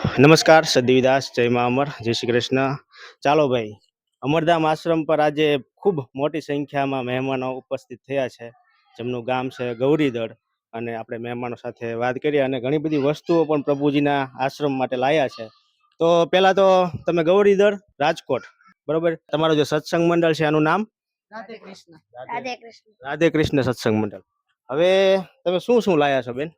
નમસ્કાર સદીવિદાસ જય મા અમર જય શ્રી કૃષ્ણ. ચાલો ભાઈ અમરધામ આશ્રમ પર આજે ખૂબ મોટી સંખ્યામાં મહેમાનો ઉપસ્થિત થયા છે. જેમનું ગામ છે ગૌરીદળ. અને આપણે મહેમાનો સાથે વાત કરી અને ઘણી બધી વસ્તુઓ પણ પ્રભુજીના આશ્રમ માટે લાયા છે. તો પહેલા તો તમે ગૌરીદળ રાજકોટ બરોબર? તમારું જે સત્સંગ મંડળ છે આનું નામ? રાધે કૃષ્ણ. રાધે કૃષ્ણ. રાધે કૃષ્ણ સત્સંગ મંડળ. હવે તમે શું શું લાયા છો બેન?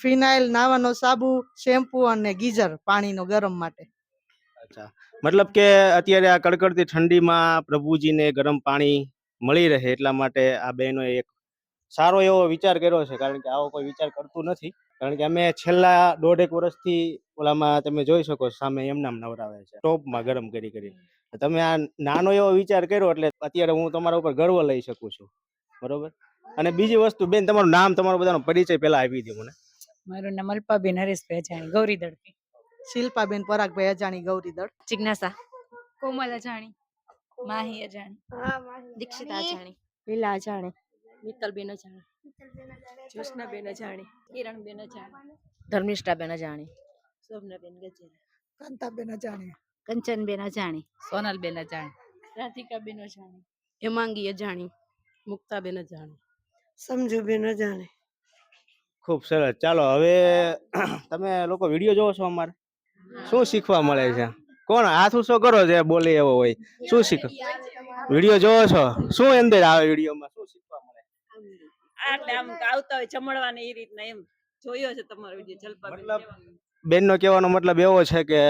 ફિનાઇલ નાવાનો સાબુ, શેમ્પુ અને ગીઝર પાણીનો ગરમ માટે. અચ્છા. મતલબ કે અત્યારે આ કડકડતી ઠંડીમાં પ્રભુજીને ગરમ પાણી મળી રહે એટલા માટે આ બહેનોએ એક સારો એવો વિચાર કર્યો છે, કારણ કે આવો કોઈ વિચાર કરતું નથી. કારણ કે અમે છેલ્લા દોઢેક વર્ષથી ઓલામાં તમે જોઈ શકો સામે એમના નવરાવે છે, ટોપમાં ગરમ કરી કરી. તમે આ નાનો એવો વિચાર કર્યો એટલે અત્યારે હું તમારા ઉપર ગર્વ લઈ શકું છું. બરોબર? અને બીજી વસ્તુ, બેન, તમારું નામ, તમારો બધાનો પરિચય પહેલા આપી દો મને. મારું નામ અલ્પાબેન હરેશભાઈ અજાણી ગૌરી દળથી શિલ્પાબેન પરાગભાઈ અજાણી ગૌરી દળ. જિજ્ઞાસા. કોમલ અજાણી માહી અજાણી હા દીક્ષિતા અજાણી. લીલા અજાણી મિત્તલબેન અજાણી. જ્યોત્સનાબેન અજાણી કિરણબેન અજાણી ધર્મિષ્ઠાબેન અજાણી. શોભનાબેન ગજેરા. કાંતાબેન અજાણી. કંચનબેન અજાણી. સોનલબેન અજાણી. રાધિકાબેન અજાણી. હેમાંગી અજાણી. મુક્તાબેન અજાણી. સમજુબેન અજાણી. ખૂબ સરસ. ચાલો હવે તમે લોકો વીડિયો જોવો છો અમારે? શું શીખવા મળે છે? કોણ? હાથ ઊંચો કરો જે બોલે એવો હોય. શું શીખ? વીડિયો જોવો છો? શું અંદર આવે વિડીયોમાં? શું શીખવા મળે? આમ આવતા હોય જમણવાની એ રીતના એમ. જોયો છે તમારો વીડિયો જલપા મતલબ બેનનો કહેવાનો મતલબ એવો છે કે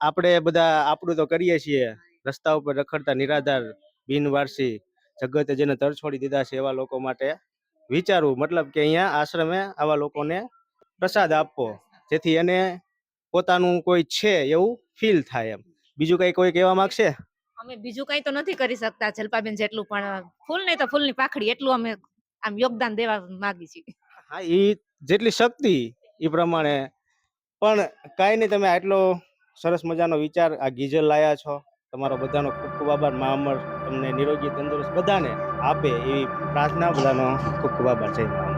આપણે બધા આપણું તો કરીએ છીએ. રસ્તા ઉપર રખડતા નિરાધાર બિનવારસી જગતે જેને તરછોડી દીધા છે એવા લોકો માટે વિચારવું મતલબ કે અહીંયા આશ્રમે આવા લોકોને પ્રસાદ આપવો જેથી એને પોતાનું કોઈ છે એવું ફીલ થાય એમ. બીજું કઈ કોઈ કહેવા માંગશે? અમે બીજું કઈ તો નથી કરી શકતા જલપાબેન જેટલું પણ ફૂલ નહીં તો ફૂલની પાખડી એટલું અમે આમ યોગદાન દેવા માંગી છીએ. હા એ જેટલી શક્તિ એ પ્રમાણે. પણ કાંઈ નહીં તમે આટલો સરસ મજાનો વિચાર આ ગીઝર લાયા છો. તમારો બધાનો ખૂબ ખૂબ આભાર મા તમને નિરોગી તંદુરસ્ત બધાને આપે એવી પ્રાર્થના બધાનો ખૂબ ખૂબ આભાર. અમર